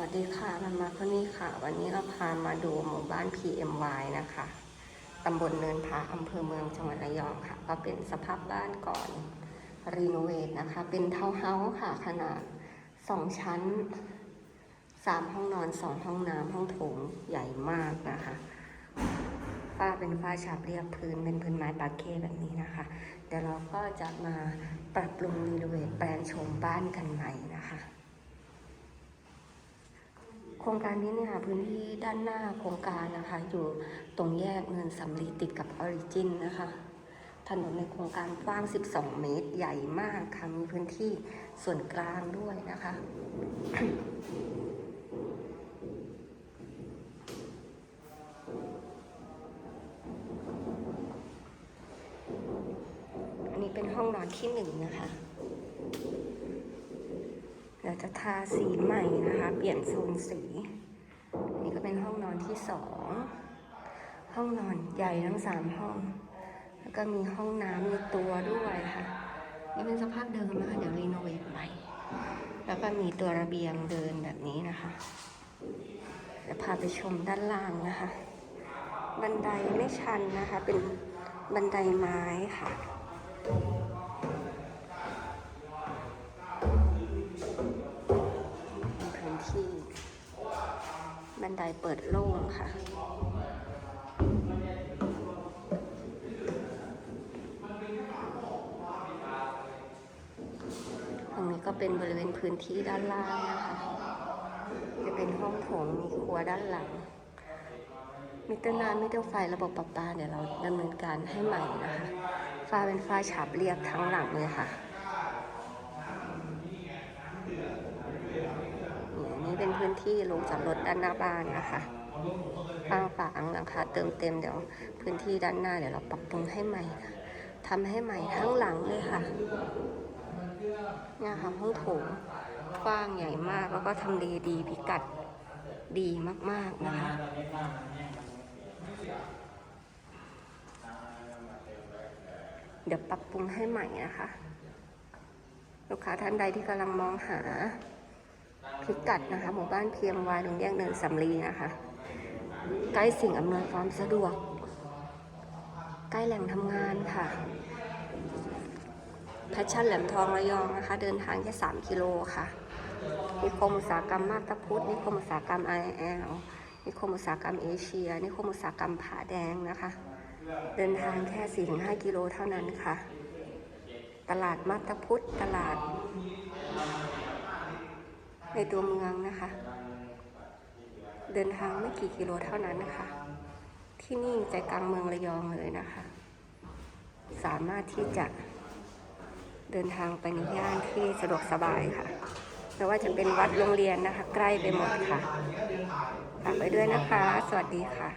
วัสดีค่ะมันมาคนนี้ค่ะ วันนี้เราพามาดูหมู่บ้าน PMY นะคะ ตำบลเนินผาอำเภอเมืองจังหวัดระยองค่ะ ก็เป็นสภาพบ้านก่อนรีโนเวทนะคะ เป็นเทาวน์เฮาส์ค่ะ ขนาด 2 ชั้น 3 ห้องนอน 2 ห้องน้ำห้องโถงใหญ่มากนะคะ ฝ้าเป็นฝ้าฉาบเรียบพื้นเป็นพื้นไม้ปาเก้แบบนี้นะคะ เดี๋ยวเราก็จะมาปรับปรุงรีโนเวทแปลงโฉมบ้านกันใหม่นะคะ ครงการนี้เนี่ยค่ะพื้นที่ด้านหน้าโครงการนะคะ อยู่ตรงแยกเนินสำลีติดกับออริจินนะคะ ถนนในโครงการกว้าง 12 เมตรใหญ่มากค่ะ มีพื้นที่ส่วนกลางด้วยนะคะอันนี้เป็นห้องนอนที่หนึ่งนะคะ ดี๋ยวจะทาสีใหม่นะคะ เปลี่ยนโซนสี นี่ก็เป็นห้องนอนที่สองห้องนอนใหญ่ทั้งสามห้อง แล้วก็มีห้องน้ำในตัวด้วยค่ะ นี่เป็นสภาพเดิมนะคะ เดี๋ยวรีโนเวทใหม่ แล้วก็มีตัวระเบียงเดินแบบนี้นะคะเดี๋ยวพาไปชมด้านล่างนะคะ บันไดไม่ชันนะคะ เป็นบันไดไม้ค่ะ บันไดเปิดโล่งค่ะ ตรงนี้ก็เป็นบริเวณพื้นที่ด้านล่างนะคะ จะเป็นห้องโถงมีครัวด้านหลัง มิเตอร์น้ำมิเตอร์ไฟระบบประปาเดี๋ยวเราดำเนินการให้ใหม่นะคะฝ้าเป็นฝ้าฉาบเรียบทั้งหลังเลยค่ะ นี่เป็นพื้นที่ล งจอดรถด้านหน้าบ้านนะคะข้างฝางหลังคาเติมเต็มเดี๋ยวพื้นที่ด้านหน้าเดี๋ยวเราปรับปรุงให้ใหม่ค่ะทำให้ใหม่ทั้งหลังเลยค่ะเนี่ยค่ะห้องโถงกว้างใหญ่มากแล้วก็ทำเลดีพิกัดดีมากๆนะคะเดี๋ยวปรับปรุงให้ใหม่นะคะ ลูกค้าท่านใดที่กำลังมองหา พิกัดนะคะหมู่บ้านเพียงวายตรงแยกเนินสำลีนะคะ ใกล้สิ่งอำนวยความสะดวก ใกล้แหล่งทำงานค่ะแพชชั่นแหลมทองระยองนะคะ เดินทางแค่ 3 กิโลค่ะ นิคมอุตสาหกรรมมาบตาพุธนิคมอุตสาหกรรมไอแอลนิคมอุตสาหกรรมเอเชีย นิคมอุตสาหกรรมผาแดงนะคะ เดินทางแค่ 4-5 กิโลเท่านั้นค่ะ ตลาดมาบตาพุธตลาด ในตัวเมืองนะคะ เดินทางไม่กี่กิโลเท่านั้นนะคะ ที่นี่ใจกลางเมืองระยองเลยนะคะ สามารถที่จะเดินทางไปในย่านที่สะดวกสบายค่ะไม่ว่าจะเป็นวัดโรงเรียนนะคะ ใกล้ไปหมดค่ะฝากไปด้วยนะคะ สวัสดีค่ะ